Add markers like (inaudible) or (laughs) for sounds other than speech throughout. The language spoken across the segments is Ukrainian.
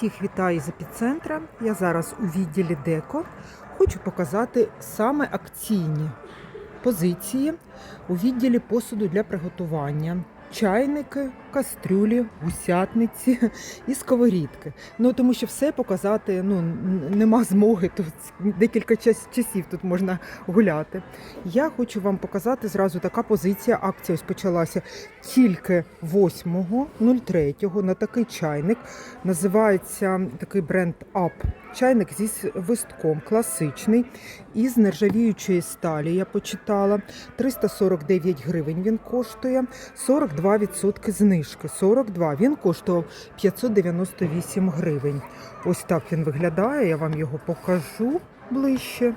Всіх вітаю з епіцентра. Я зараз у відділі Деко. Хочу показати саме акційні позиції у відділі посуду для приготування. Чайники, кастрюлі, гусятниці і сковорідки. Ну тому що все показати ну, нема змоги. Тут декілька часів тут можна гуляти. Я хочу вам показати зразу така позиція. Акція ось почалася тільки 8.03 на такий чайник. Називається такий бренд Up. Чайник зі свистком, класичний, із нержавіючої сталі. Я почитала. 349 гривень він коштує, 42% знижки. 42. Він коштував 598 гривень. Ось так він виглядає. Я вам його покажу ближче.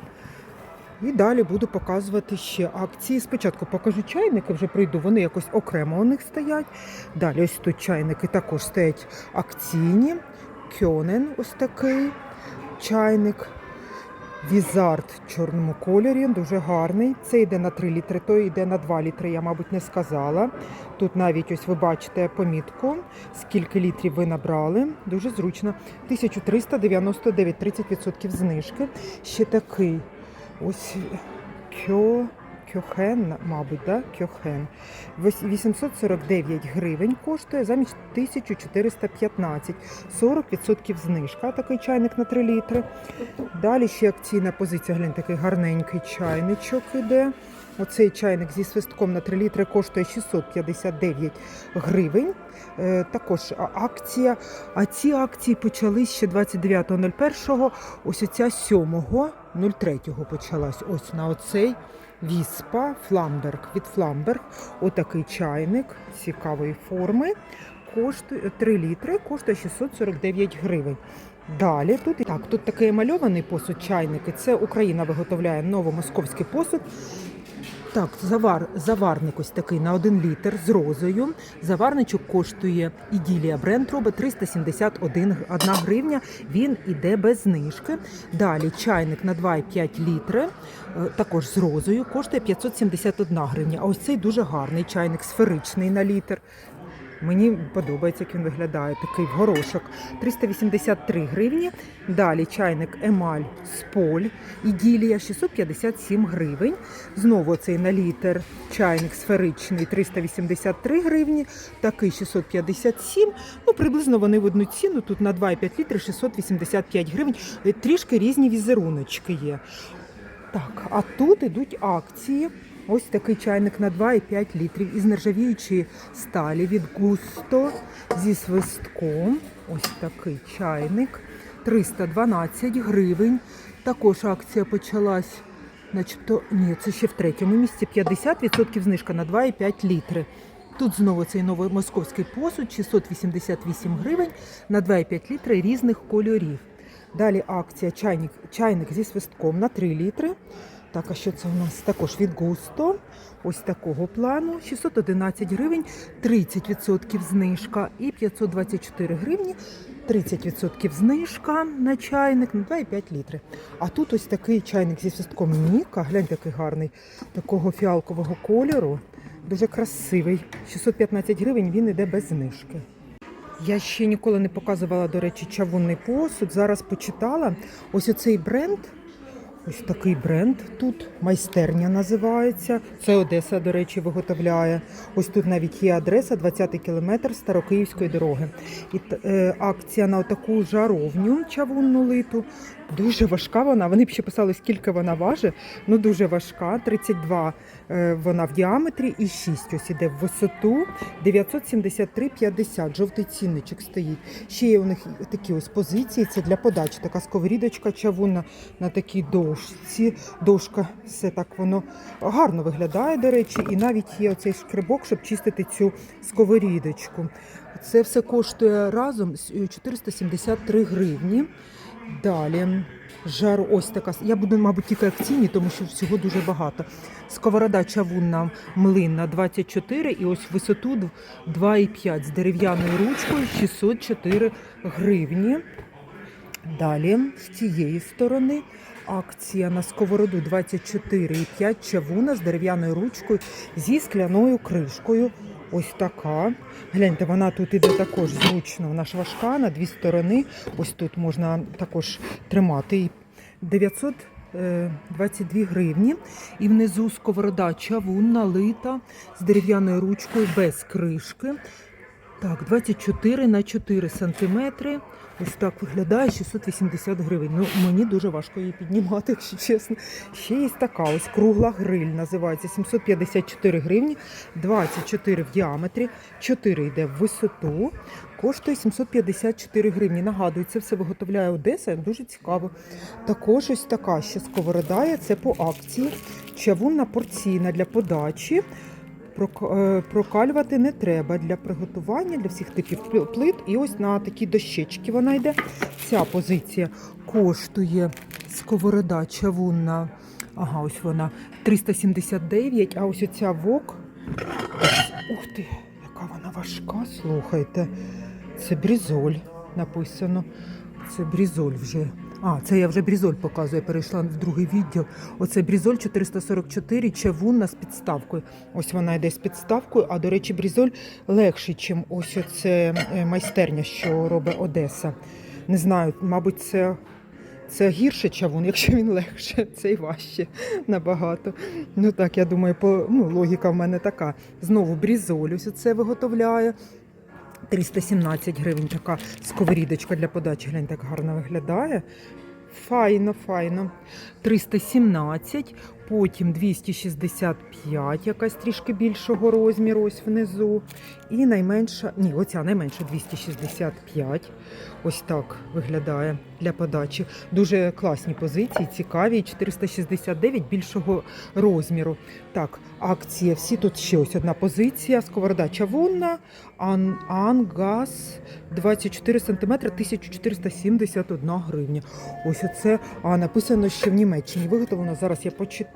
І далі буду показувати ще акції. Спочатку покажу чайники, вже прийду, вони якось окремо у них стоять. Далі ось тут чайники також стоять акційні. Кьонен ось такий чайник. Візард в чорному кольорі, дуже гарний. Це йде на 3 літри, той йде на 2 літри, я, мабуть, не сказала. Тут навіть ось ви бачите помітку, скільки літрів ви набрали. Дуже зручно. 1399, 30% знижки. Ще такий ось кьо. Кьохен, мабуть, да? Кьохен. 849 гривень коштує замість 1415. 40% знижка. Такий чайник на 3 літри. Далі ще акційна позиція. Глянь, такий гарненький чайничок іде. Оцей чайник зі свистком на 3 літри коштує 659 гривень. Е, також акція. А ці акції почались ще 29.01. Ось оця 7.03 почалась. Ось на оцей Віспа Фламберг від Фламберг. Отакий чайник цікавої форми. Коштує 3 літри, коштує 649 гривень. Далі тут так, тут такий мальований посуд чайники. Це Україна виготовляє новомосковський посуд. Так, завар, заварник ось такий на 1 літр з розою. Заварничок коштує іділія бренд робить 371 одна гривня. Він іде без знижки. Далі чайник на 2,5 літри, е, також з розою, коштує 571 гривня. А ось цей дуже гарний чайник, сферичний на літр. Мені подобається, як він виглядає. Такий горошок. 383 гривні. Далі чайник Емаль Споль. Іділія 657 гривень. Знову цей на літр чайник сферичний 383 гривні. Такий 657. Ну, приблизно вони в одну ціну. Тут на 2,5 літри 685 гривень. Е, Трішки різні візеруночки є. Так, а тут ідуть акції. Ось такий чайник на 2,5 літрів із нержавіючої сталі від Густо зі свистком. Ось такий чайник. 312 гривень. Також акція почалась, начебто, ні, це ще в третьому місці. 50% знижка на 2,5 літри. Тут знову цей новий московський посуд 688 гривень на 2,5 літри різних кольорів. Далі акція чайник, чайник зі свистком на 3 літри. Так, а що це у нас? Також від Густо. Ось такого плану. 611 гривень, 30% знижка і 524 гривні, 30% знижка на чайник на 2,5 літри. А тут ось такий чайник зі свистком Ніка. Глянь, такий гарний, такого фіалкового кольору. Дуже красивий. 615 гривень він іде без знижки. Я ще ніколи не показувала, до речі, чавунний посуд. Зараз почитала. Ось оцей бренд. Ось такий бренд тут. Майстерня називається. Це Одеса, до речі, виготовляє. Ось тут навіть є адреса 20-й кілометр Старокиївської дороги. І е, акція на таку жаровню чавунну литу. Дуже важка вона. Вони б ще писали, скільки вона важить. Ну дуже важка. 32 е, вона в діаметрі і 6 ось іде в висоту. 973,50. Жовтий цінничок стоїть. Ще є у них такі ось позиції. Це для подачі. Така сковорідочка чавунна на такій дошці. Дошка, все так воно гарно виглядає, до речі, і навіть є оцей шкребок, щоб чистити цю сковорідочку. Це все коштує разом з- е, 473 гривні. Далі. Жар ось така. Я буду, мабуть, тільки акційні, тому що всього дуже багато. Сковорода чавунна млинна 24 і ось висоту 2,5 з дерев'яною ручкою 604 гривні. Далі з цієї сторони акція на сковороду 24,5 чавуна з дерев'яною ручкою зі скляною кришкою. Ось така. Гляньте, вона тут іде також зручно. Вона ж важка на дві сторони. Ось тут можна також тримати. І 922 гривні. І внизу сковорода чавун налита з дерев'яною ручкою без кришки. Так, 24 на 4 сантиметри. Ось так виглядає 680 гривень. Ну, мені дуже важко її піднімати, (laughs) якщо чесно. Ще є така ось кругла гриль, називається 754 гривні, 24 в діаметрі, 4 йде в висоту, коштує 754 гривні. Нагадую, це все виготовляє Одеса, дуже цікаво. Також ось така ще сковорода, це по акції. Чавунна порційна для подачі. Е, Прокалювати не треба для приготування для всіх типів плит. І ось на такі дощечки вона йде. Ця позиція коштує сковорода чавунна. Ага, ось вона 379, а ось оця вок. Ух ти, яка вона важка, слухайте. Це брізоль написано. Це брізоль вже. А, це я вже брізоль показую, я перейшла в другий відділ. Оце брізоль 444, чавунна з підставкою. Ось вона йде з підставкою, а до речі, брізоль легший, ніж ось оце е, майстерня, що робить Одеса. Не знаю, мабуть, це. Це гірше чавун, (laughs) якщо він легше, це й важче набагато. Ну так, я думаю, по, ну, логіка в мене така. Знову брізоль ось це виготовляє. 317 гривень така сковорідочка для подачі. Глянь, так гарно виглядає. Файно, файно. 317, потім 265, якась трішки більшого розміру, ось внизу. І найменша, ні, оця найменша 265. Ось так виглядає для подачі. Дуже класні позиції, цікаві. 469 більшого розміру. Так, акція. Всі тут ще ось одна позиція. Сковорода чавунна, ан, ангаз 24 см, 1471 гривня. Ось оце а, написано, що в Німеччині виготовлено. Зараз я почитаю.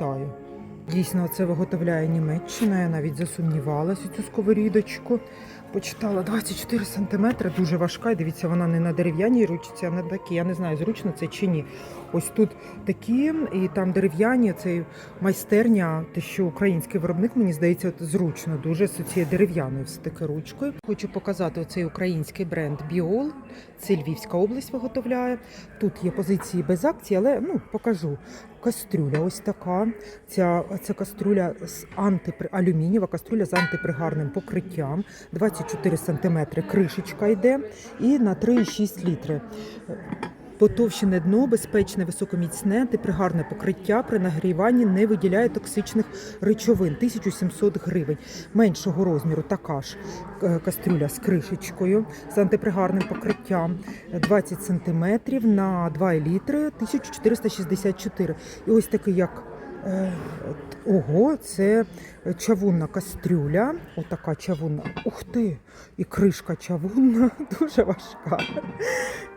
Дійсно, це виготовляє Німеччина. Я навіть засумнівалася цю сковорідочку. Почитала 24 см, дуже важка. І дивіться, вона не на дерев'яній ручці, а на такій. Я не знаю, зручно це чи ні. Ось тут такі, і там дерев'яні, це майстерня, те, що український виробник, мені здається, зручно дуже з цією дерев'яною все таки ручкою. Хочу показати оцей український бренд Біол. Це Львівська область виготовляє. Тут є позиції без акції, але ну покажу. Кастрюля ось така. Ця, Це кастрюля з антипри... алюмінієва кастрюля з антипригарним покриттям. 24 см кришечка йде і на 3,6 літри. Потовщене дно, безпечне, високоміцне, антипригарне покриття при нагріванні не виділяє токсичних речовин. 1700 гривень. Меншого розміру така ж е, кастрюля з кришечкою, з антипригарним покриттям 20 см на 2 літри 1464. І ось такий як. Ого, це чавунна кастрюля. Отака чавунна. Ух ти! І кришка чавунна, (laughs) дуже важка.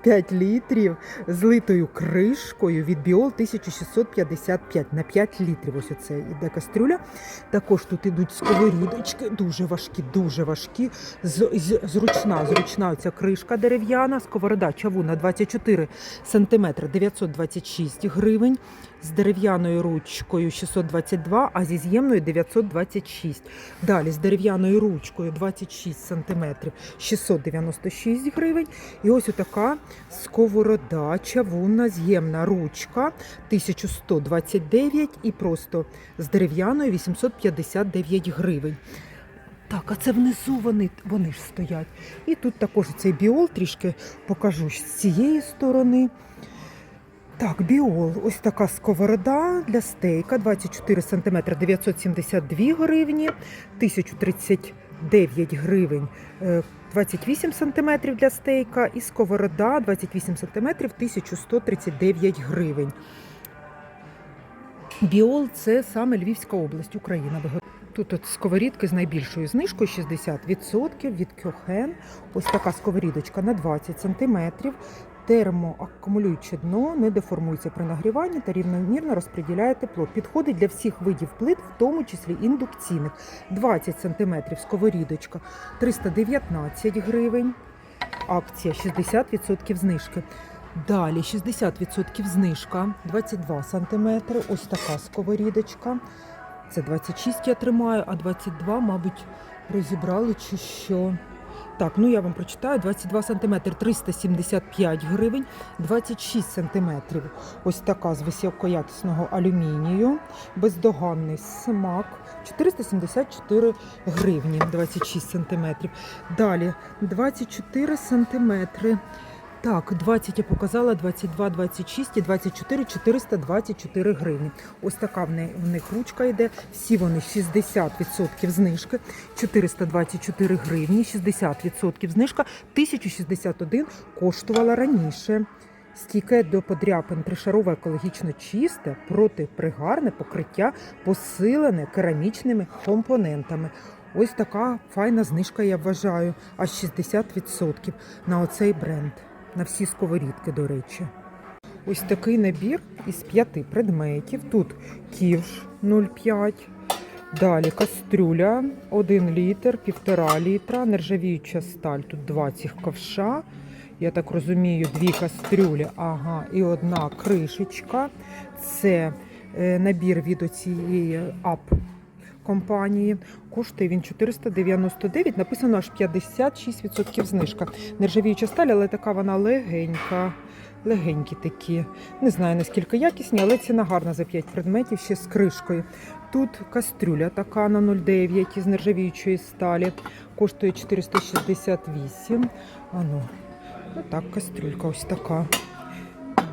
5 літрів з литою кришкою від Біол 1655 на 5 літрів. Ось оце іде кастрюля. Також тут ідуть сковорідочки, дуже важкі, дуже важкі. З, з- зручна, зручна оця кришка дерев'яна, сковорода чавуна 24 см 926 гривень. З дерев'яною ручкою 622, а зі з'ємною 926. Далі з дерев'яною ручкою 26 см 696 гривень. І ось отака сковорода, чавунна, з'ємна ручка 1129 і просто з дерев'яною 859 гривень. Так, а це внизу вони, вони ж стоять. І тут також цей біол трішки покажу з цієї сторони. Так, біол. Ось така сковорода для стейка 24 см 972 гривні, 1039 гривень. е, 28 см для стейка і сковорода 28 см 1139 гривень. Біол це саме Львівська область, Україна. Тут от сковорідки з найбільшою знижкою 60% від Кьохен. Ось така сковорідочка на 20 см. Термоакумулююче дно не деформується при нагріванні та рівномірно розподіляє тепло. Підходить для всіх видів плит, в тому числі індукційних. 20 см сковорідочка 319 гривень. Акція 60% знижки. Далі 60% знижка, 22 см. Ось така сковорідочка. Це 26 я тримаю, а 22, мабуть, розібрали чи що. Так, ну я вам прочитаю 22 см 375 гривень, 26 см. Ось така з високоякісного алюмінію, бездоганний смак. 474 гривні, 26 см. Далі 24 см. Так, 20 я показала, 22, 26 і 24, 424 гривні. Ось така в них, ручка йде. Всі вони 60% знижки, 424 гривні, 60% знижка, 1061 коштувала раніше. Стійке до подряпин тришарове екологічно чисте, протипригарне покриття, посилене керамічними компонентами. Ось така файна знижка, я вважаю, аж 60% на оцей бренд. На всі сковорідки, до речі. Ось такий набір із п'яти предметів. Тут ківш 0,5. Далі кастрюля 1 літр, 1,5 літра, нержавіюча сталь. Тут два цих ковша. Я так розумію, дві кастрюлі, ага, і одна кришечка. Це е, набір від оцієї ап компанії. Коштує він 499, написано аж 56% знижка. Нержавіюча сталь, але така вона легенька. Легенькі такі. Не знаю наскільки якісні, але ціна гарна за 5 предметів ще з кришкою. Тут кастрюля така на 0,9 із нержавіючої сталі. Коштує 468. Ану, ну так, кастрюлька ось така.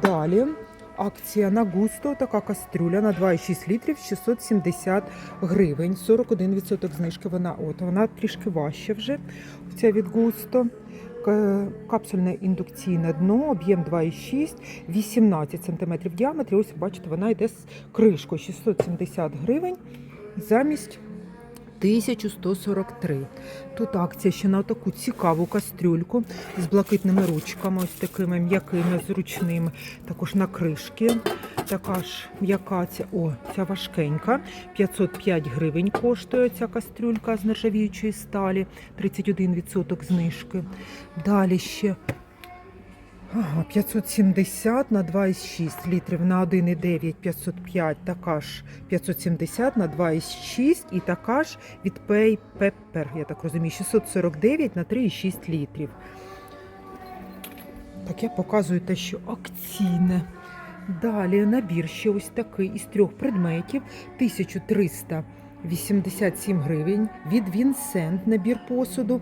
Далі акція на густо, така кастрюля на 2,6 літрів 670 гривень. 41% знижки. Вона от вона трішки важча вже. Ця від густо. Капсульне індукційне дно, об'єм 2,6, 18 см в. Ось бачите, вона йде з кришкою 670 гривень замість 1143. Тут акція ще на таку цікаву кастрюльку з блакитними ручками, ось такими м'якими, зручними. Також на кришки. Така ж м'яка ця, о, ця важкенька. 505 гривень коштує ця кастрюлька з нержавіючої сталі, 31% знижки. Далі ще Ага, 570 на 2,6 літрів на 1,9 505, така ж 570 на 2,6 і така ж від Pay Pepper, я так розумію, 649 на 3,6 літрів. Так я показую те, що акційне. Далі набір ще ось такий із трьох предметів 1387 гривень від Вінсент набір посуду.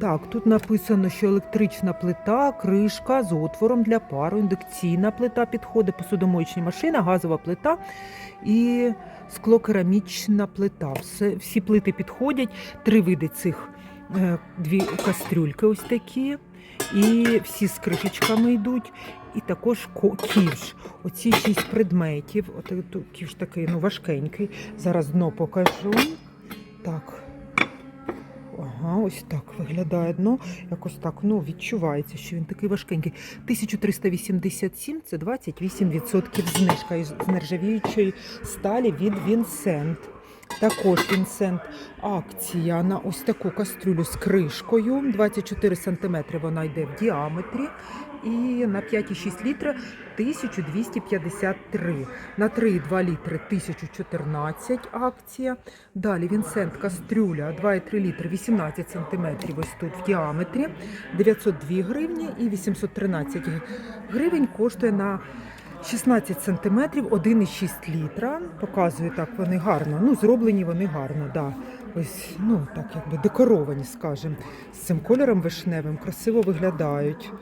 Так, тут написано, що електрична плита, кришка з отвором для пару, індукційна плита підходить, посудомоєчна машина, газова плита і склокерамічна плита. Все, всі плити підходять, три види цих е, дві кастрюльки ось такі. І всі з кришечками йдуть, і також ко- ківш. Оці шість предметів. От тут ківш такий ну, важкенький. Зараз дно покажу. Так. Ага, ось так виглядає дно. Якось так ну, відчувається, що він такий важкенький. 1387 це 28% знижка із нержавіючої сталі від Вінсент. Також Вінсент акція на ось таку кастрюлю з кришкою. 24 см вона йде в діаметрі. І на 5,6 літра 1253. На 3,2 літри 1014 акція. Далі Вінсент кастрюля 2,3 літри 18 см ось тут в діаметрі. 902 гривні і 813 гривень коштує на 16 сантиметрів, 1,6 літра. Показую так, вони гарно. Ну, зроблені вони гарно, да. Ось, ну, так якби декоровані, скажімо. З цим кольором вишневим красиво виглядають.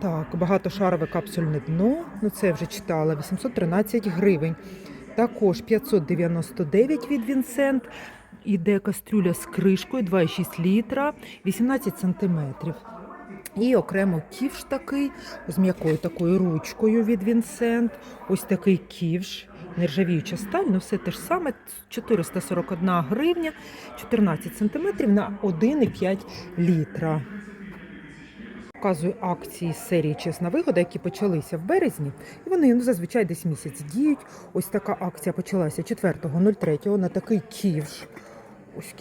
Так, багатошарове капсульне дно. Ну, це я вже читала, 813 гривень. Також 599 від Вінсент. Іде кастрюля з кришкою 2,6 літра, 18 сантиметрів. І окремо ківш такий з м'якою такою ручкою від Вінсент. Ось такий ківш, нержавіюча сталь, ну все те ж саме, 441 гривня, 14 сантиметрів на 1,5 літра. Показую акції з серії Чесна вигода, які почалися в березні. І вони ну, зазвичай десь місяць діють. Ось така акція почалася 4.03 на такий ківш.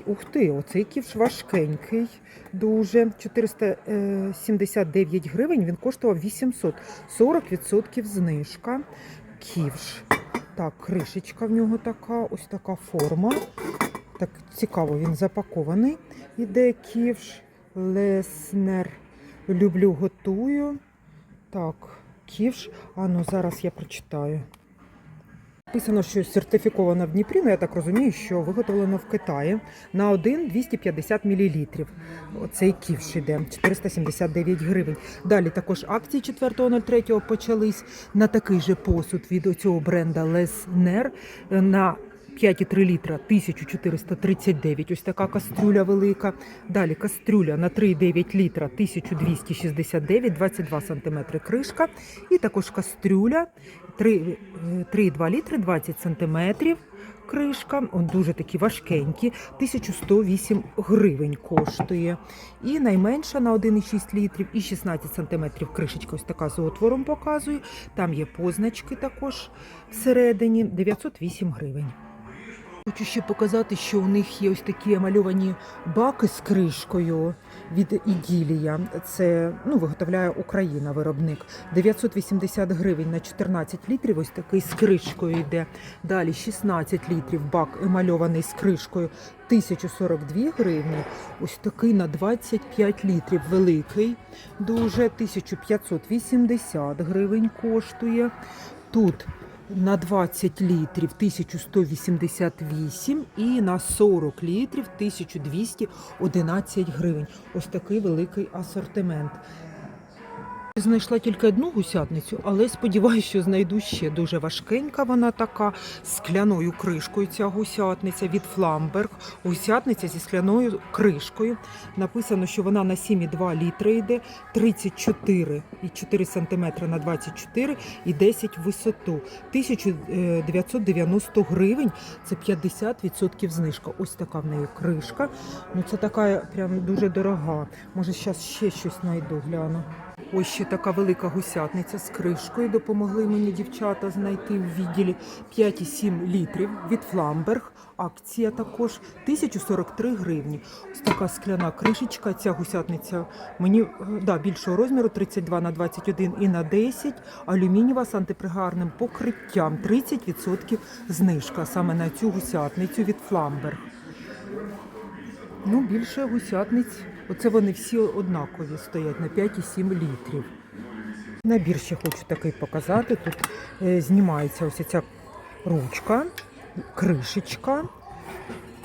Ух ти, оцей ківш важкенький, дуже 479 гривень. Він коштував 800, 40% знижка. Ківш. Так, кришечка в нього така, ось така форма. Так цікаво, він запакований. Іде ківш, леснер. Люблю, готую. Так, ківш. А ну зараз я прочитаю. Написано, що сертифіковано в Дніпрі, ну я так розумію, що виготовлено в Китаї на 1 250 мл. Оцей ківш іде 479 гривень. Далі також акції 4.03 почались на такий же посуд від цього бренда Леснер на 5,3 літра 1439. Ось така кастрюля велика. Далі кастрюля на 3,9 літра 1269, 22 см кришка. І також кастрюля 3, 3,2 літри 20 см кришка. Он дуже такі важкенькі. 1108 гривень коштує. І найменша на 1,6 літрів і 16 см кришечка. Ось така з отвором показую. Там є позначки також всередині 908 гривень. Хочу ще показати, що у них є ось такі мальовані баки з кришкою від Іділія. Це ну, виготовляє Україна виробник. 980 гривень на 14 літрів. Ось такий з кришкою йде. Далі 16 літрів бак емальований з кришкою 1042 гривні. Ось такий на 25 літрів великий. Дуже 1580 гривень коштує. Тут на 20 літрів 1188 і на 40 літрів 1211 гривень. Ось такий великий асортимент. Знайшла тільки одну гусятницю, але сподіваюся, що знайду ще дуже важкенька. Вона така з скляною кришкою. Ця гусятниця від Фламберг. Гусятниця зі скляною кришкою. Написано, що вона на 7,2 літри йде, 34,4 см на 24 і 10 в висоту. 1990 гривень. Це 50% знижка. Ось така в неї кришка. Ну це така прям дуже дорога. Може, зараз ще щось знайду, гляну. Ось ще така велика гусятниця з кришкою. Допомогли мені дівчата знайти в відділі 5,7 літрів від Фламберг. Акція також 1043 гривні. Ось така скляна кришечка. Ця гусятниця мені е, да, більшого розміру 32 на 21 і на 10. Алюмінієва з антипригарним покриттям 30% знижка саме на цю гусятницю від Фламберг. Ну, більше гусятниць. Оце вони всі однакові стоять на 5,7 літрів. Набір ще хочу такий показати. Тут е, знімається ось ця ручка, кришечка.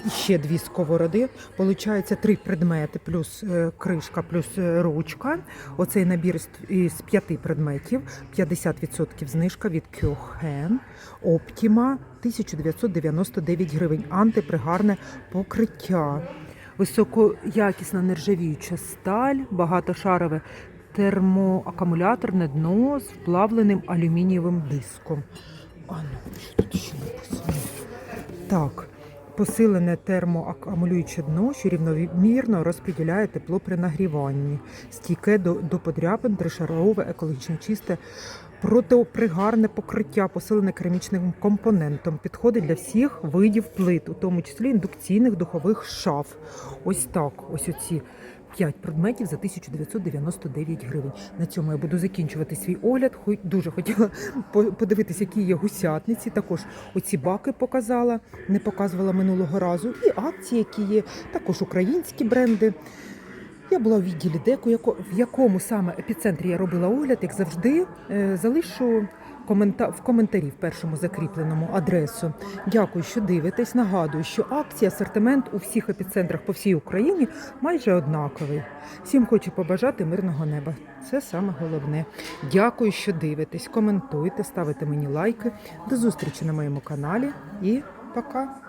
І ще дві сковороди. Получається три предмети, плюс е, кришка, плюс е, ручка. Оцей набір із п'яти предметів. 50% знижка від Кьохен. Оптіма 1999 гривень. Антипригарне покриття. Високоякісна нержавіюча сталь, багатошарове термоакумуляторне дно з вплавленим алюмінієвим диском. А тут ще написано? Так, посилене термоакумулююче дно, що рівномірно розподіляє тепло при нагріванні, стійке до, до подряпин, тришарове, екологічно чисте, протиопригарне покриття, посилене керамічним компонентом. Підходить для всіх видів плит, у тому числі індукційних духових шаф. Ось так, ось оці. 5 предметів за 1999 гривень. На цьому я буду закінчувати свій огляд. Хой- Дуже хотіла (laughs) по- подивитися, які є гусятниці. Також оці баки показала, не показувала минулого разу. І акції, які є, також українські бренди. Я була у відділі деку, в якому саме епіцентрі я робила огляд, як завжди, е, залишу в коментарі в першому закріпленому адресу. Дякую, що дивитесь. Нагадую, що акція, асортимент у всіх епіцентрах по всій Україні майже однаковий. Всім хочу побажати мирного неба. Це саме головне. Дякую, що дивитесь. Коментуйте, ставите мені лайки. До зустрічі на моєму каналі і пока.